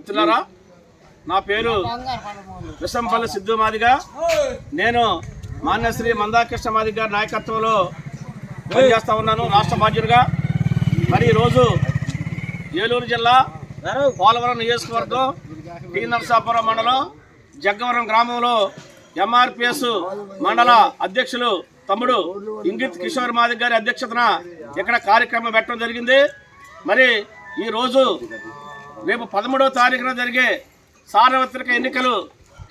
మిత్రులారా నా పేరు విషంపల్లి సిద్ధు మాదిగా. నేను మాన్యశ్రీ మందాకృష్ణ మాదిగ గారి నాయకత్వంలో పనిచేస్తా ఉన్నాను రాష్ట్ర బాధ్యుడిగా. మరి ఈరోజు ఏలూరు జిల్లా పోలవరం నియోజకవర్గం టీ నరసాపురం మండలం జగ్గవరం గ్రామంలో ఎంఆర్పిఎస్ మండల అధ్యక్షులు తమ్ముడు ఇంగిత్ కిషోర్ మాదిక్ గారి అధ్యక్షతన ఇక్కడ కార్యక్రమం పెట్టడం జరిగింది. మరి ఈరోజు రేపు పదమూడవ తారీఖున జరిగే సార్వత్రిక ఎన్నికలు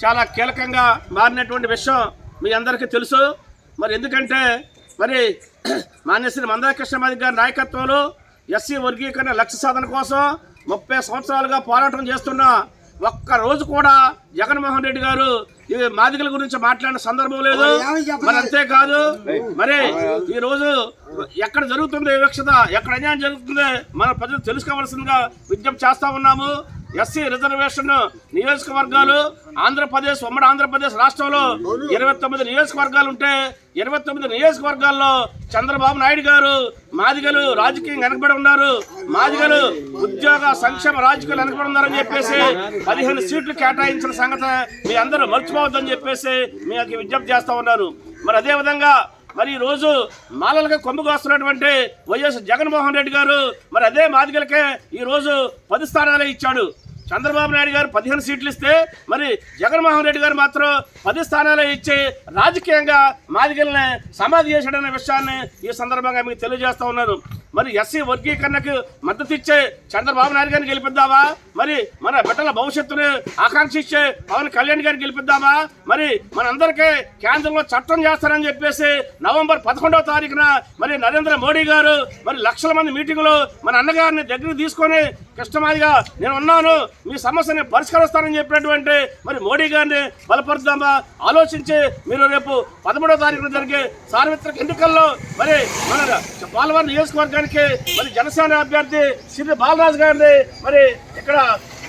చాలా కీలకంగా మారినటువంటి విషయం మీ అందరికీ తెలుసు. మరి ఎందుకంటే మరి మాన్యశ్రీ మందాకృష్ణ మాదిక్ గారి నాయకత్వంలో ఎస్సీ వర్గీకరణ లక్ష్య సాధన కోసం ముప్పై సంవత్సరాలుగా పోరాటం చేస్తున్న ఒక్క రోజు కూడా జగన్మోహన్ రెడ్డి గారు ఈ మాదిగల గురించి మాట్లాడిన సందర్భం లేదు. మరి అంతేకాదు మరి ఈ రోజు ఎక్కడ జరుగుతుంది వివక్షత ఎక్కడ అన్యాయం జరుగుతుంది మన ప్రజలు తెలుసుకోవాల్సిందిగా విజ్ఞప్తి చేస్తా ఉన్నాము. ఎస్సీ రిజర్వేషన్ నియోజకవర్గాలు ఆంధ్రప్రదేశ్ ఉమ్మడి ఆంధ్రప్రదేశ్ రాష్ట్రంలో ఇరవై తొమ్మిది నియోజకవర్గాలు ఉంటే ఇరవై తొమ్మిది నియోజకవర్గాల్లో చంద్రబాబు నాయుడు గారు మాదిగలు రాజకీయం వెనకబడి ఉన్నారు. మాదిగలు ఉద్యోగ సంక్షేమ రాజకీయాలు వెనకబడి ఉన్నారని చెప్పేసి పదిహేను సీట్లు కేటాయించిన సంగతి మీ అందరూ మర్చిపోవద్దని చెప్పేసి మీకు విజ్ఞప్తి చేస్తా ఉన్నారు మరి అదేవిధంగా మరి ఈ రోజు మాలలుగా కొమ్ము కాస్తున్నటువంటి వైఎస్ జగన్మోహన్ రెడ్డి గారు మరి అదే మాదిగలకే ఈరోజు పది స్థానాలే ఇచ్చాడు. చంద్రబాబు నాయుడు గారు పదిహేను సీట్లు ఇస్తే మరి జగన్మోహన్ రెడ్డి గారు మాత్రం పది స్థానాలే ఇచ్చి రాజకీయంగా మాదిగల్ని సమాధి చేశాడనే విషయాన్ని ఈ సందర్భంగా మీకు తెలియజేస్తూ ఉన్నాను. మరి ఎస్సీ వర్గీకరణకు మద్దతు ఇచ్చే చంద్రబాబు నాయుడు గారిని గెలిపిద్దామా? మరి మన బిడ్డల భవిష్యత్తును ఆకాంక్షించే పవన్ కళ్యాణ్ గారిని గెలిపిద్దామా? మరి మనందరికీ కేంద్రంలో చట్టం చేస్తారని చెప్పేసి నవంబర్ పదకొండవ తారీఖున మరి నరేంద్ర మోడీ గారు మరి లక్షల మంది మీటింగ్లో మన అన్నగారిని దగ్గర తీసుకొని కృష్ణమాదిగా నేను ఉన్నాను మీ సమస్యని పరిష్కరిస్తానని చెప్పినటువంటి మరి మోడీ గారిని బలపరుద్దామా ఆలోచించి మీరు రేపు పదమూడవ తారీఖున జరిగే సార్వత్రిక ఎన్నికల్లో మరి మన పోలవరం నియోజకవర్గానికి మరి జనసేన అభ్యర్థి శ్రీ బాలరాజు గారిని మరి ఇక్కడ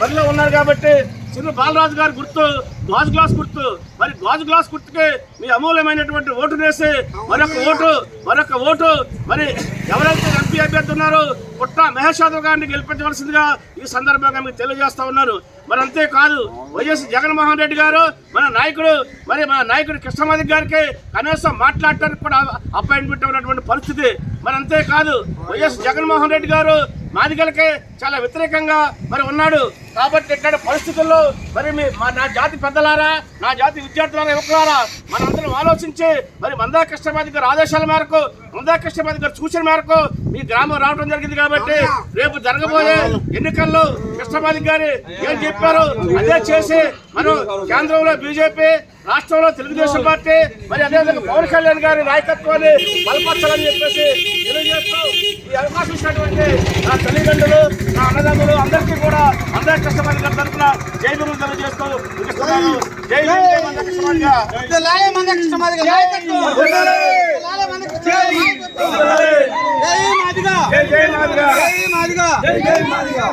బరిలో ఉన్నారు కాబట్టి శ్రీ బాలరాజు గారి గుర్తు గాజు గ్లాస్ గుర్తు. మరి గాజు గ్లాస్ గుర్తుకి మీ అమూల్యమైనటువంటి ఓటు వేసి మరొక ఓటు మరొక ఓటు. మరి ఎవరైతే ఎంపీ అభ్యర్థి ఉన్నారో పుట్ట మహేష్ యాదవ్ గారిని గెలిపించవలసిందిగా ఈ సందర్భంగా మీకు తెలియజేస్తా ఉన్నాను. మరి అంతేకాదు వైఎస్ జగన్మోహన్ రెడ్డి గారు మన నాయకుడు మరి మన నాయకుడు కృష్ణమాధి గారికి కనీసం మాట్లాడటానికి కూడా అపాయింట్మెంట్ ఉన్నటువంటి పరిస్థితి. మరి అంతేకాదు వైఎస్ జగన్మోహన్ రెడ్డి గారు మాదిగలకే చాలా వ్యతిరేకంగా మరి ఉన్నాడు. కాబట్టి ఇక్కడ పరిస్థితుల్లో మరి మీ మా నా జాతి పెద్దలారా నా జాతి విద్యార్థులారా యువకులారా మనందరం ఆలోచించి మరి మందా కృష్ణమాది గారు ఆదేశాల మేరకు మందా కృష్ణమాది గారు సూచన మేరకు మీ గ్రామం రావడం జరిగింది కాబట్టి రేపు జరగబోయే ఎన్నికల్లో కృష్ణమాది గారి ఏం చెప్పారు అదే చేసి మనం కేంద్రంలో బీజేపీ రాష్ట్రంలో తెలుగుదేశం పార్టీ మరి అదేవిధంగా పవన్ కళ్యాణ్ గారి నాయకత్వాన్ని బలపరచాలని చెప్పేసి ఈ అవకాశం ఇచ్చినటువంటి నా తల్లిదండ్రులు నా అన్నదమ్ములు అందరికీ కూడా అందరి కష్టపడి గారి తరఫున జై గురు తెలియజేస్తూ ముగిస్తున్నాను జై మాదిగా జై మాదిగా జై మాదిగా